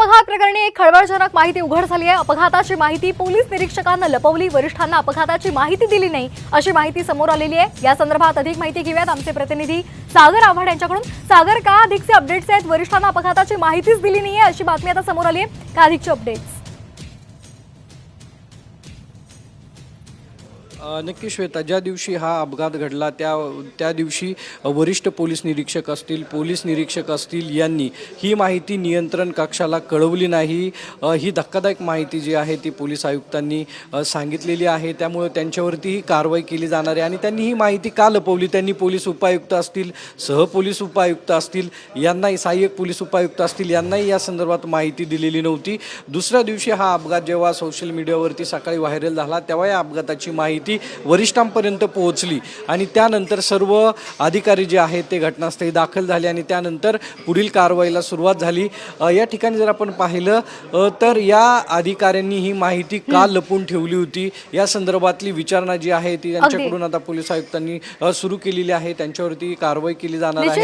अपघात प्रकरणी एक खळबळजनक माहिती उघड झाली आहे. अपघाताची माहिती पोलीस निरीक्षकांना लपवली. वरिष्ठांना अपघाताची माहिती दिली नाही अशी माहिती समोर आलेली आहे. या संदर्भात अधिक माहिती घेऊयात आमचे प्रतिनिधी सागर आव्हाड यांच्याकडून. सागर का अधिकचे अपडेट्स आहेत? वरिष्ठांना अपघाताची माहितीच दिली नाही अशी बातमी आता समोर आली आहे. का अधिकचे अपडेट्स नक्की श्वेता ज्या दिवशी हा अपघात घडला त्या त्या दिवशी वरिष्ठ पोलीस निरीक्षक असतील पोलीस निरीक्षक असतील यांनी ही माहिती नियंत्रण कक्षाला कळवली नाही. ही धक्कादायक माहिती जी आहे ती पोलीस आयुक्तांनी सांगितलेली आहे. त्यामुळे त्यांच्यावरती ही कारवाई केली जाणार आहे आणि त्यांनी ही माहिती का लपवली? त्यांनी पोलीस उपायुक्त असतील सहपोलीस उपायुक्त असतील यांनाही सहाय्यक पोलीस उपायुक्त असतील यांनाही या संदर्भात माहिती दिलेली नव्हती. दुसऱ्या दिवशी हा अपघात जेव्हा सोशल मीडियावरती सकाळी व्हायरल झाला तेव्हा या अपघाताची माहिती वरिष्ठांपर्यंत पोहोचली. आणि त्यानंतर सर्व अधिकारी जे आहेत ते घटनास्थळी दाखल झाले आणि त्यानंतर पुढील कारवाईला सुरुवात झाली. या ठिकाणी जर आपण पाहिलं तर या अधिकाऱ्यांनी ही माहिती का लपून ठेवली होती? या संदर्भातली विचारणा जी आहे ती त्यांच्याकडून आता पोलीस आयुक्तांनी सुरू केलेली आहे. त्यांच्यावरती कारवाई केली जाणार आहे.